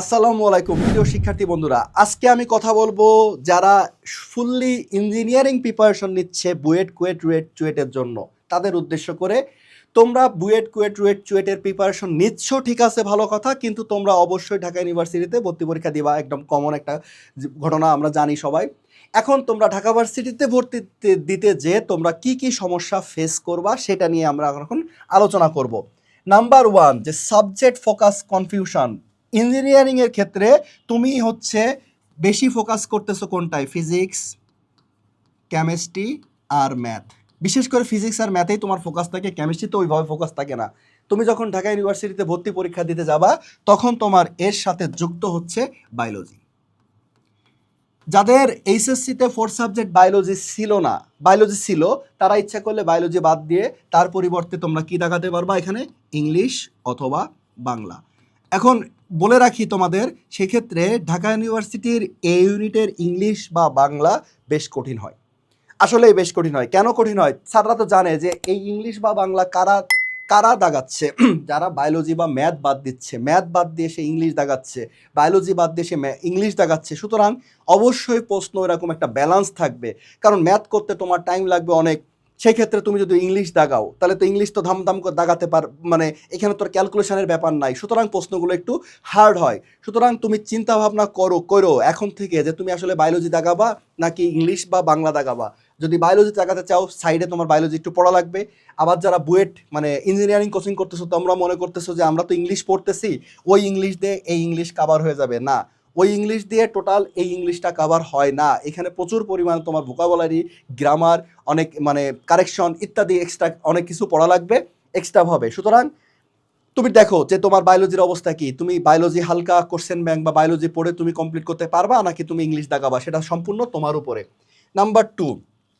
আসসালামু আলাইকুম, প্রিয় শিক্ষার্থী বন্ধুরা। আজকে আমি কথা বলব যারা ফুললি ইঞ্জিনিয়ারিং প্রিপারেশন নিচ্ছে বুয়েট কুয়েট রুয়েট চুয়েটের জন্য। তাদের উদ্দেশ্য করে তোমরা বুয়েট কুয়েট রুয়েট চুয়েটের প্রিপারেশন নিচ্ছ, ঠিক আছে, ভালো কথা, কিন্তু তোমরা অবশ্যই ঢাকা ইউনিভার্সিটিতে ভর্তি পরীক্ষা দিবা। একদম কমন একটা ঘটনা আমরা জানি সবাই। এখন তোমরা ঢাকা ভার্সিটিতে ভর্তি দিতে যে তোমরা কি কি সমস্যা ফেস করবা, সেটা নিয়ে আমরা এখন আলোচনা করব। নাম্বার ওয়ান যে সাবজেক্ট ফোকাস কনফিউশন ইঞ্জিনিয়ারিং এর ক্ষেত্রে তুমি হচ্ছে বেশি ফোকাস করতেছো কোনটায়? ফিজিক্স কেমিস্ট্রি আর ম্যাথ বিশেষ করে ফিজিক্স আর ম্যাথেই তোমার ফোকাস থাকে কেমিস্ট্রিতে ওইভাবে ফোকাস থাকে না। তুমি যখন ঢাকা ইউনিভার্সিটিতে ভর্তি পরীক্ষা দিতে যাবা, তখন তোমার এর সাথে যুক্ত হচ্ছে বায়োলজি যাদের এইচএসসিতে ফোর সাবজেক্ট বায়োলজি ছিল না বায়োলজি ছিল, তারা ইচ্ছা করলে বায়োলজি বাদ দিয়ে তার পরিবর্তে তোমরা কি দেখাতে পারবা এখানে? ইংলিশ অথবা বাংলা। এখন বলে রাখি তোমাদের, সেক্ষেত্রে ঢাকা ইউনিভার্সিটির এ ইউনিটের ইংলিশ বা বাংলা বেশ কঠিন হয়। আসলেই বেশ কঠিন হয়। কেন কঠিন হয়? স্যাররা তো জানে যে এই ইংলিশ বা বাংলা কারা কারা দাগাচ্ছে? যারা বায়োলজি বা ম্যাথ বাদ দিচ্ছে। ম্যাথ বাদ দিয়ে সে ইংলিশ দাগাচ্ছে। বায়োলজি বাদ দিয়ে সে ইংলিশ দাগাচ্ছে। সুতরাং অবশ্যই প্রশ্ন এরকম একটা ব্যালেন্স থাকবে। কারণ ম্যাথ করতে তোমার টাইম লাগবে অনেক। সেই ক্ষেত্রে তুমি যদি ইংলিশ দাগাও, তাহলে তো ইংলিশ তো ধাম ধাম করে দাগাতে পার মানে এখানে তোর ক্যালকুলেশনের ব্যাপার নাই। সুতরাং প্রশ্নগুলো একটু হার্ড হয়। সুতরাং তুমি চিন্তা ভাবনা করো করো এখন থেকে যে তুমি আসলে বায়োলজি দাগাবা নাকি ইংলিশ বা বাংলা দাগাবা। যদি বায়োলজি দাগাতে চাও সাইডে তোমার বায়োলজি একটু পড়া লাগবে। আবার যারা বুয়েট মানে ইঞ্জিনিয়ারিং কোচিং করতেছো, তোমরা মনে করতেছো যে আমরা তো ইংলিশ পড়তেছি, ওই ইংলিশ দিয়ে এই ইংলিশ কাভার হয়ে যাবে। না ওই ইংলিশ দিয়ে টোটাল এই ইংলিশটা কাভার হয় না। এখানে প্রচুর পরিমাণে তোমার ভোকাবুলারি গ্রামার অনেক মানে কারেকশন ইত্যাদি এক্সট্রা অনেক কিছু পড়া লাগবে এক্সট্রা হবে সুতরাং তুমি দেখো যে তোমার বায়োলজির অবস্থা কি? তুমি বায়োলজি হালকা কোশ্চেন ব্যাংক বা বায়োলজি পড়ে তুমি কমপ্লিট করতে পারবা নাকি তুমি ইংলিশ দাগাবা সেটা সম্পূর্ণ তোমার উপরে। Number two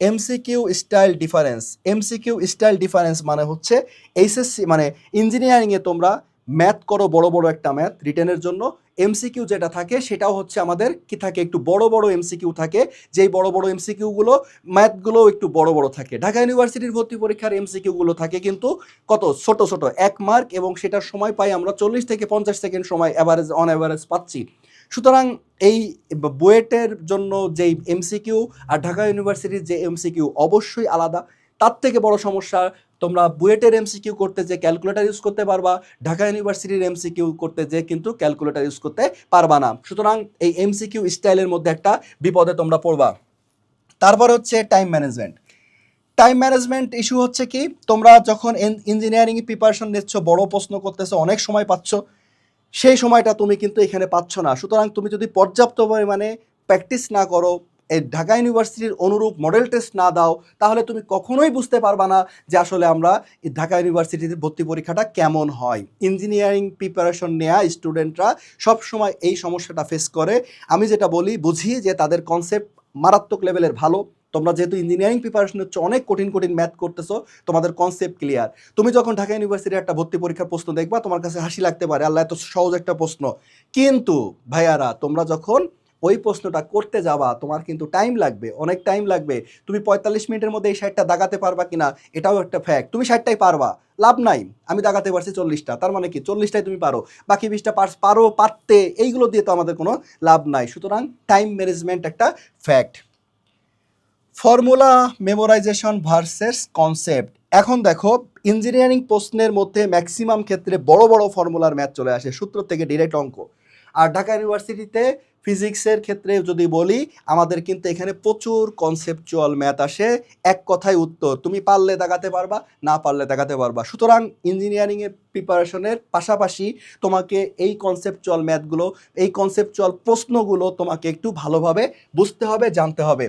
MCQ style difference MCQ style difference মানে হচ্ছে এইচএসসি মানে ইঞ্জিনিয়ারিংয়ে তোমরা ম্যাথ করো বড় বড় একটা ম্যাথ রিটেনের জন্য। এমসিকিউ যেটা থাকে সেটাও হচ্ছে আমাদের কি থাকে একটু বড় বড় এমসিকিউ থাকে। যেই বড় বড় এমসিকিউগুলো ম্যাথগুলো একটু বড় বড় থাকে। ঢাকা ইউনিভার্সিটির ভর্তি পরীক্ষার এমসিকিউগুলো থাকে কিন্তু কত? ছোট ছোট, এক মার্ক এবং সেটার সময় পাই আমরা চল্লিশ থেকে পঞ্চাশ সেকেন্ড সময় অ্যাভারেজ অন অ্যাভারেজ পাচ্ছি। সুতরাং এই বুয়েটের জন্য যেই এমসিকিউ আর ঢাকা ইউনিভার্সিটির যে এমসিকিউ অবশ্যই আলাদা। তার থেকে বড় সমস্যা তোমরা বুয়েটের এমসিকিউ করতে যে ক্যালকুলেটর ইউজ করতে পারবা, ঢাকা ইউনিভার্সিটির এমসিকিউ করতে যে কিন্তু ক্যালকুলেটর ইউজ করতে পারবা না। সুতরাং এই এমসিকিউ স্টাইলের মধ্যে একটা বিপদে তোমরা পড়বা। তারপর হচ্ছে time management time management issue হচ্ছে কি, তোমরা যখন ইঞ্জিনিয়ারিং প্রিপারেশন নিচ্ছ, বড় প্রশ্ন করতেছো, অনেক সময় পাচ্ছ, সেই সময়টা তুমি কিন্তু এখানে পাচ্ছ না। সুতরাং তুমি যদি পর্যাপ্ত পরিমাণে প্র্যাকটিস না করো ঢাকা ইউনিভার্সিটির অনুরূপ মডেল টেস্ট না দাও, তাহলে তুমি কখনোই বুঝতে পারবা না যে আসলে আমরা ঢাকা ইউনিভার্সিটিতে ভর্তি পরীক্ষাটা কেমন হয়। ইঞ্জিনিয়ারিং প্রিপারেশন নেওয়া স্টুডেন্টরা সব সময় এই সমস্যাটা ফেস করে। আমি যেটা বলি, বুঝি যে তাদের কনসেপ্ট মারাত্মক লেভেলের ভালো। তোমরা যেহেতু ইঞ্জিনিয়ারিং প্রিপারেশন হচ্ছে অনেক কঠিন কঠিন ম্যাথ করতেছো, তোমাদের কনসেপ্ট ক্লিয়ার তুমি যখন ঢাকা ইউনিভার্সিটির একটা ভর্তি পরীক্ষার প্রশ্ন দেখবা, তোমার কাছে হাসি লাগতে পারে, আল্লাহ, এত সহজ একটা প্রশ্ন। কিন্তু ভাইয়ারা, তোমরা যখন ওই প্রশ্নটা করতে যাওয়া তোমার কিন্তু টাইম লাগবে, অনেক টাইম লাগবে। তুমি পঁয়তাল্লিশ মিনিটের মধ্যে এই ষাটটা দাগাতে পারবা কিনা, এটাও একটা ফ্যাক্ট তুমি ষাটটাই পারবা, লাভ নাই। আমি দাগাতে পারছি চল্লিশটা, তার মানে কি? চল্লিশটাই তুমি পারো। বাকি বিশটা পার- পারো, পারতে, এইগুলো দিয়ে তো আমাদের কোনো লাভ নাই। সুতরাং টাইম ম্যানেজমেন্ট একটা fact formula memorisation versus concept এখন দেখো ইঞ্জিনিয়ারিং প্রশ্নের মধ্যে ম্যাক্সিমাম ক্ষেত্রে বড় বড় ফর্মুলার ম্যাথ চলে আসে, সূত্র থেকে ডিরেক্ট অঙ্ক। আর ঢাকা ইউনিভার্সিটিতে ফিজিক্সের ক্ষেত্রে যদি বলি, আমাদের কিন্তু এখানে প্রচুর কনসেপচুয়াল ম্যাথ আসে। এক কথায় উত্তর, তুমি পারলে দেখাতে পারবা, না পারলে দেখাতে পারবা। সুতরাং ইঞ্জিনিয়ারিংয়ের প্রিপারেশনের পাশাপাশি তোমাকে এই কনসেপচুয়াল ম্যাথগুলো এই কনসেপচুয়াল প্রশ্নগুলো তোমাকে একটু ভালোভাবে বুঝতে হবে, জানতে হবে।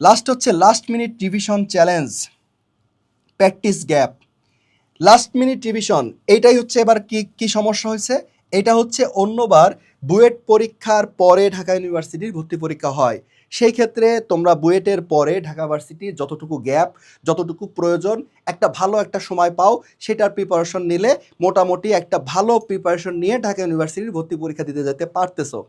লাস্ট হচ্ছে last minute revision challenge practice gap last minute revision এইটাই হচ্ছে এবার কি কি সমস্যা হয়েছে? এটা হচ্ছে অন্যবার বুয়েট পরীক্ষার পরে ঢাকা ইউনিভার্সিটির ভর্তি পরীক্ষা হয়। সেই ক্ষেত্রে তোমরা বুয়েটের পরে ঢাকা ভার্সিটির যতটুকু গ্যাপ, যতটুকু প্রয়োজন, একটা ভালো একটা সময় পাও, সেটার প্রিপারেশন নিলে মোটামুটি একটা ভালো প্রিপারেশন নিয়ে ঢাকা ইউনিভার্সিটির ভর্তি পরীক্ষা দিতে যেতে পারতেছো।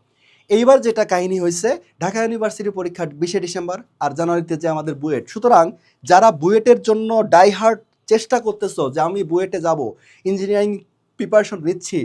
এইবার যেটা কাহিনী হয়েছে ঢাকা ইউনিভার্সিটির পরীক্ষা বিশে ডিসেম্বর আর জানুয়ারিতে যে আমাদের বুয়েট। সুতরাং যারা বুয়েটের জন্য ডাইহার্ট চেষ্টা করতেছো যে আমি বুয়েটে যাব ইঞ্জিনিয়ারিং প্রিপারেশন নিচ্ছি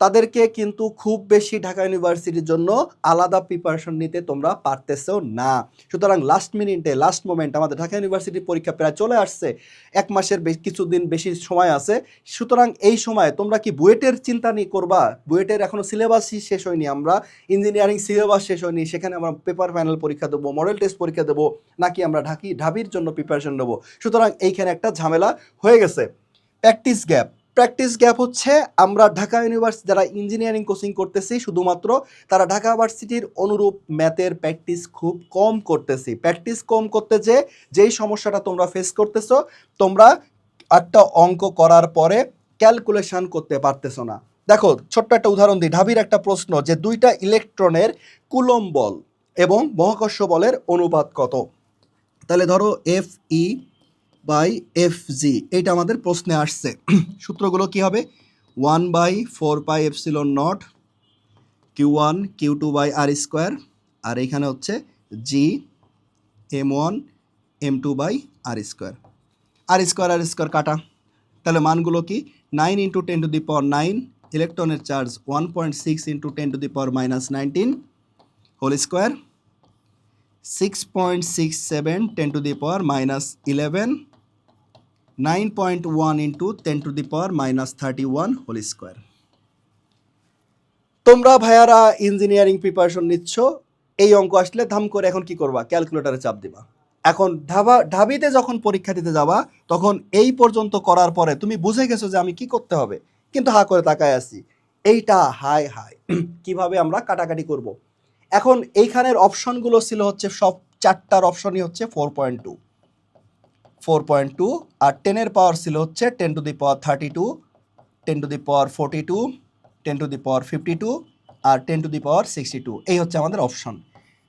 তাদেরকে কিন্তু খুব বেশি ঢাকা ইউনিভার্সিটির জন্য আলাদা প্রিপারেশন নিতে তোমরা পারতেছো না। সুতরাং লাস্ট মিনিটে লাস্ট মোমেন্ট আমাদের ঢাকা ইউনিভার্সিটির পরীক্ষা প্রায় চলে আসছে। এক মাসের কিছুদিন বেশি সময় আছে। সুতরাং এই সময় তোমরা কি বুয়েটের চিন্তা নিয়ে করবা? বুয়েটের এখনও সিলেবাসই শেষ হয়নি আমরা। ইঞ্জিনিয়ারিং সিলেবাস শেষ হয়নি। সেখানে আমরা পেপার ফাইনাল পরীক্ষা দেবো মডেল টেস্ট পরীক্ষা দেবো, নাকি আমরা ঢাকি, ঢাবির জন্য প্রিপারেশন নেব। সুতরাং এইখানে একটা ঝামেলা হয়ে গেছে। প্র্যাকটিস গ্যাপ প্র্যাকটিস গ্যাপ হচ্ছে, আমরা ঢাকা ইউনিভার্সিটি যারা ইঞ্জিনিয়ারিং কোচিং করতেছি, শুধুমাত্র তারা ঢাকা ইউনিভার্সিটির অনুরূপ ম্যাথের প্র্যাকটিস খুব কম করতেছি। প্র্যাকটিস কম করতে যে, যেই সমস্যাটা তোমরা ফেস করতেছো, তোমরা একটা অঙ্ক করার পরে ক্যালকুলেশন করতে পারতেছো না। দেখো, ছোট্ট একটা উদাহরণ দিই। ঢাবির একটা প্রশ্ন যে, দুইটা ইলেকট্রনের কুলম বল এবং মহাকর্ষ বলের অনুপাত কত? তাহলে ধরো F E by F G এইটা আমাদের প্রশ্নে আসছে। সূত্রগুলো কি হবে? One by four pi epsilon naught q one q two by r square r এইখানে হচ্ছে G m one m two by r square r square r square কাটা। তাহলে মানগুলো কি? Nine into ten to the power nine ইলেকট্রনের charge one point six into ten to the power minus nineteen whole square six point six seven ten to the power minus eleven nine point one into ten to the power minus thirty one whole square তোমরা ভাইয়ারা engineering preparation নিচ্ছ, এই অঙ্ক আসলে ধাম করে এখন কি করবা? ক্যালকুলেটারে চাপ দিবা। এখন ঢাবা ঢাবিতে যখন পরীক্ষা দিতে যাবা, তখন এই পর্যন্ত করার পরে তুমি বুঝে গেছো যে আমি কি করতে হবে। কিন্তু হা করে তাকায় আছি। এইটা হাই হাই। কীভাবে আমরা কাটাকাটি করব। এখন এইখানের অপশনগুলো ছিল হচ্ছে সব চারটার অপশনই হচ্ছে four point two four point two আর টেনের পাওয়ার ছিল হচ্ছে ten to the power thirty two ten to the power forty two ten to the power fifty two R ten to the power sixty two এই হচ্ছে আমাদের option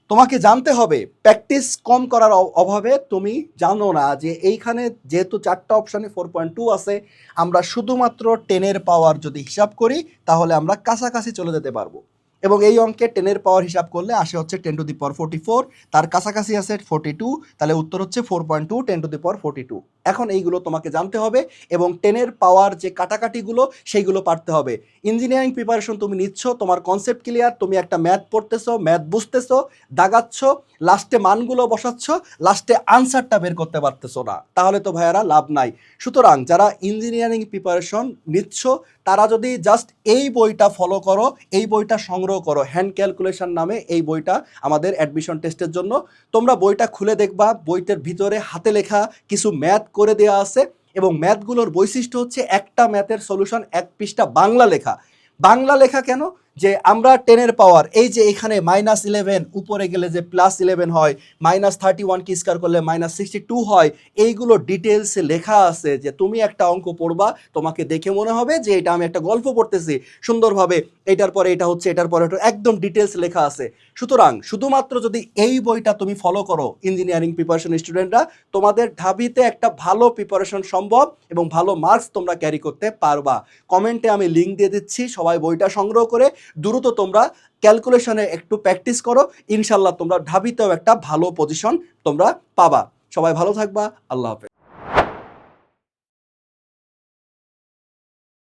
তোমাকে জানতে হবে practice কম করার অভাবে তুমি জানো না যে এইখানে যেহেতু চারটা অপশানে ফোর পয়েন্ট টু আছে, আমরা শুধুমাত্র টেনের পাওয়ার যদি হিসাব করি, তাহলে আমরা কাছাকাছি চলে যেতে পারব। এবং এই অঙ্কে টেনের পাওয়ার হিসাব করলে আসে হচ্ছে ten to the power forty four তার কাছাকাছি আছে ফোর্টি টু তাহলে উত্তর হচ্ছে four point two ten to the power forty two এখন এইগুলো তোমাকে জানতে হবে এবং টেনের পাওয়ার যে কাটাকাটিগুলো, সেইগুলো পারতে হবে। ইঞ্জিনিয়ারিং প্রিপারেশন তুমি নিচ্ছ, তোমার কনসেপ্ট ক্লিয়ার তুমি একটা ম্যাথ পড়তেছো ম্যাথ বুঝতেছো, দাগাচ্ছ লাস্টে মানগুলো বসাচ্ছ লাস্টে আনসারটা বের করতে পারতেছো না। তাহলে তো ভাইয়ারা লাভ নাই। সুতরাং যারা ইঞ্জিনিয়ারিং প্রিপারেশন নিচ্ছ তারা যদি জাস্ট এই বইটা ফলো করো, এই বইটা সংগ্রহ করো হ্যান্ড ক্যালকুলেশন নামে এই বইটা আমাদের অ্যাডমিশন টেস্টের জন্য, তোমরা বইটা খুলে দেখবা, বইটার ভিতরে হাতে লেখা কিছু ম্যাথ করে দেওয়া আছে এবং ম্যাথগুলোর বৈশিষ্ট্য হচ্ছে একটা ম্যাথের সলিউশন এক পৃষ্ঠা বাংলা লেখা। বাংলা লেখা কেন? যে আমরা টেনের পাওয়ার এই যে এখানে মাইনাস ইলেভেন উপরে গেলে যে প্লাস ইলেভেন হয় মাইনাস থার্টি ওয়ান কি স্কোয়ার করলে মাইনাস সিক্সটি টু হয়, এইগুলো ডিটেলসে লেখা আছে যে তুমি একটা অঙ্ক পড়বা, তোমাকে দেখে মনে হবে যে এটা আমি একটা গল্প পড়তেছি। সুন্দরভাবে এটার পরে এটা হচ্ছে, এটার পরে একদম ডিটেলস লেখা আছে। সুতরাং শুধুমাত্র যদি এই বইটা তুমি ফলো করো ইঞ্জিনিয়ারিং প্রিপারেশন স্টুডেন্টরা তোমাদের ঢাবিতে একটা ভালো প্রিপারেশন সম্ভব এবং ভালো মার্কস তোমরা ক্যারি করতে পারবা। কমেন্টে আমি লিঙ্ক দিয়ে দিচ্ছি, সবাই বইটা সংগ্রহ করে দ্রুত তোমরা ক্যালকুলেশনে একটু প্র্যাকটিস করো ইনশাল্লাহ তোমরা ঢাবিতেও একটা ভালো পজিশন তোমরা পাবা। সবাই ভালো থাকবা, আল্লাহ হাফেজ।